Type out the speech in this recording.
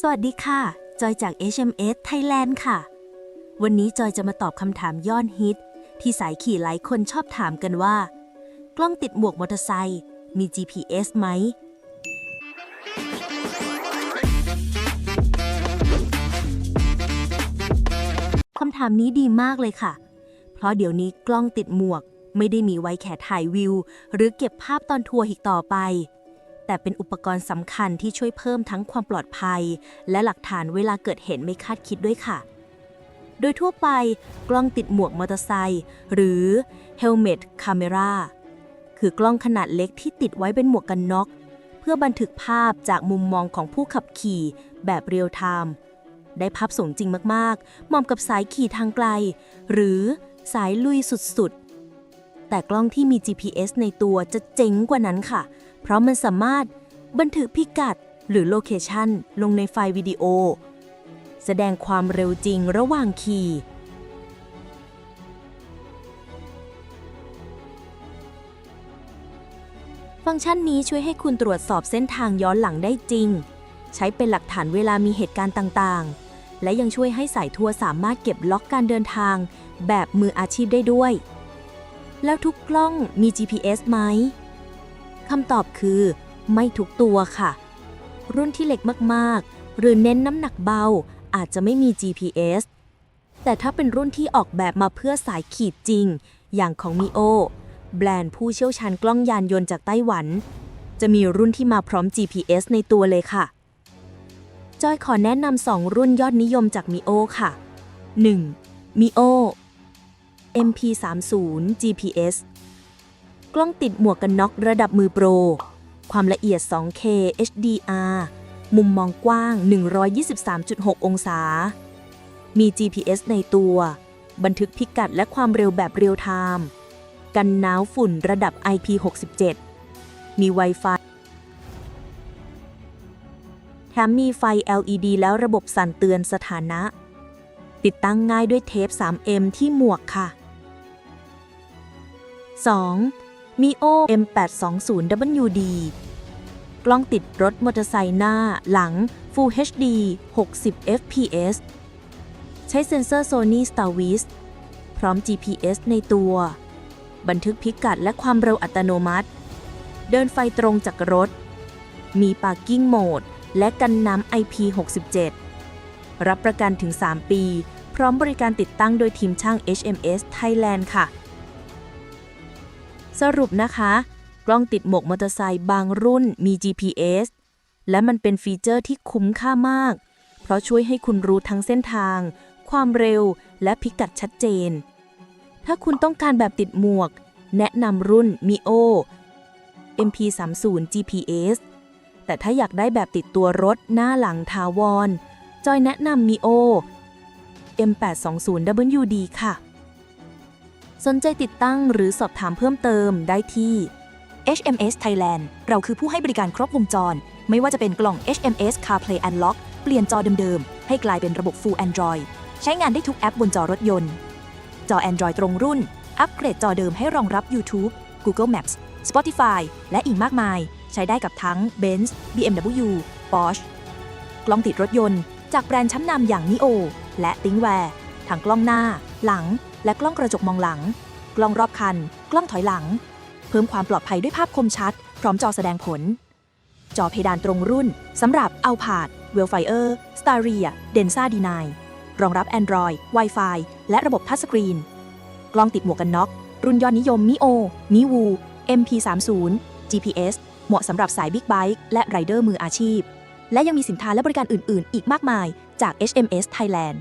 สวัสดีค่ะ จอยจาก HMS Thailand ค่ะ วันนี้จอยจะมาตอบคำถามยอดฮิต ที่สายขี่หลายคนชอบถามกันว่า กล้องติดหมวกมอเตอร์ไซค์มี GPS ไหม คำถามนี้ดีมากเลยค่ะ เพราะเดี๋ยวนี้กล้องติดหมวก ไม่ได้มีไว้แค่ถ่ายวิว หรือเก็บภาพตอนทัวร์อีกต่อไป แต่เป็นอุปกรณ์สำคัญที่ช่วยเพิ่มทั้งความปลอดภัย และหลักฐานเวลาเกิดเหตุไม่คาดคิดด้วยค่ะ โดยทั่วไปกล้องติดหมวกมอเตอร์ไซค์หรือ Helmet Camera คือกล้องขนาดเล็กที่ติดไว้เป็นหมวกกันน็อก เพื่อบันทึกภาพจากมุมมองของผู้ขับขี่แบบเรียลไทม์ได้ภาพสมจริงมากๆเหมาะกับสายขี่ทางไกล หรือสายลุยสุดๆ แต่กล้องที่มี GPS ในตัวจะเจ๋งกว่านั้นค่ะเพราะมันสามารถบันทึกพิกัดหรือโลเคชันลงในไฟล์วิดีโอ แสดงความเร็วจริงระหว่างขี่ฟังก์ชันนี้ช่วยให้คุณตรวจสอบเส้นทางย้อนหลังได้จริง ใช้เป็นหลักฐานเวลามีเหตุการณ์ต่างๆ และยังช่วยให้สายทัวร์สามารถเก็บล็อกการเดินทาง แบบมืออาชีพได้ด้วย แล้วทุกกล้องมี GPS ไหม คำตอบคือ ไม่ทุกตัวค่ะ รุ่นที่เล็กมากๆ หรือเน้นน้ำหนักเบาอาจจะไม่มี GPS แต่ถ้าเป็นรุ่นที่ออกแบบมาเพื่อสายขีดจริง อย่างของ MIO แบรนด์ผู้เชี่ยวชาญกล้องยานยนต์จากไต้หวัน จะมีรุ่นที่มาพร้อม GPS ในตัวเลยค่ะ จอยขอแนะนำสองรุ่นยอดนิยมจาก MIO ค่ะ 1. MIO MP30 GPS กล้องติดหมวกกันน็อกระดับมือโปร ความละเอียด 2K HDR มุมมองกว้าง 123.6 องศา มี GPS ในตัว บันทึกพิกัดและความเร็วแบบเรียลไทม์ กันหนาวฝุ่นระดับ IP67 มี Wi-Fi แถมมีไฟ LED แล้วระบบสั่นเตือนสถานะ ติดตั้งง่ายด้วยเทป 3M ที่หมวกค่ะ 2. MIO M820WD กล้องติดรถมอเตอร์ไซค์หน้าหลัง Full HD 60 fps ใช้เซ็นเซอร์ Sony Starvis พร้อม GPS ในตัว บันทึกพิกัดและความเร็วอัตโนมัติ เดินไฟตรงจากรถ มี Parking Mode และกันน้ำ IP67 รับประกันถึง 3 ปี พร้อมบริการติดตั้งโดยทีมช่าง HMS Thailand ค่ะ สรุปนะคะ กล้องติดหมวกมอเตอร์ไซค์บางรุ่นมี GPS และมันเป็นฟีเจอร์ที่คุ้มค่ามาก เพราะช่วยให้คุณรู้ทั้งเส้นทาง ความเร็วและพิกัดชัดเจน ถ้าคุณต้องการแบบติดหมวก แนะนำรุ่น MIO MP30 GPS แต่ถ้าอยากได้แบบติดตัวรถหน้าหลังทาวร จอยแนะนำ MIO M820WD ค่ะ สนใจติดตั้งหรือสอบถามเพิ่มเติมได้ที่ HMS Thailand เราคือผู้ให้บริการครบวงจร ไม่ว่าจะเป็นกล่อง HMS CarPlay Unlock เปลี่ยนจอเดิมๆ ให้กลายเป็นระบบ Full Android ใช้งานได้ทุกแอปบนจอรถยนต์ จอ Android ตรงรุ่น อัปเกรดจอเดิมให้รองรับ YouTube Google Maps Spotify และอีกมากมาย ใช้ได้กับทั้ง Benz BMW Porsche กล้องติดรถยนต์ จากแบรนด์ชั้นนำอย่าง NIO และ ThinkWare ทั้งกล้องหน้า หลัง และกล้องกระจกมองหลัง กล้องรอบคัน กล้องถอยหลัง เพิ่มความปลอดภัยด้วยภาพคมชัด พร้อมจอแสดงผล จอเพดานตรงรุ่นสำหรับ a l p a d Wellfire Staria Densa D9 รองรับ Android Wi-Fi และระบบทัชสกรีน กล้องติดหมวกกันน็อก รุ่นยอดนิยม MIO MIWU MP30 GPS เหมาะสำหรับสายบิ๊กไบค์และไรเดอร์มืออาชีพ และยังมีสินค้าและบริการอื่น ๆ อีกมากมายจาก HMS Thailand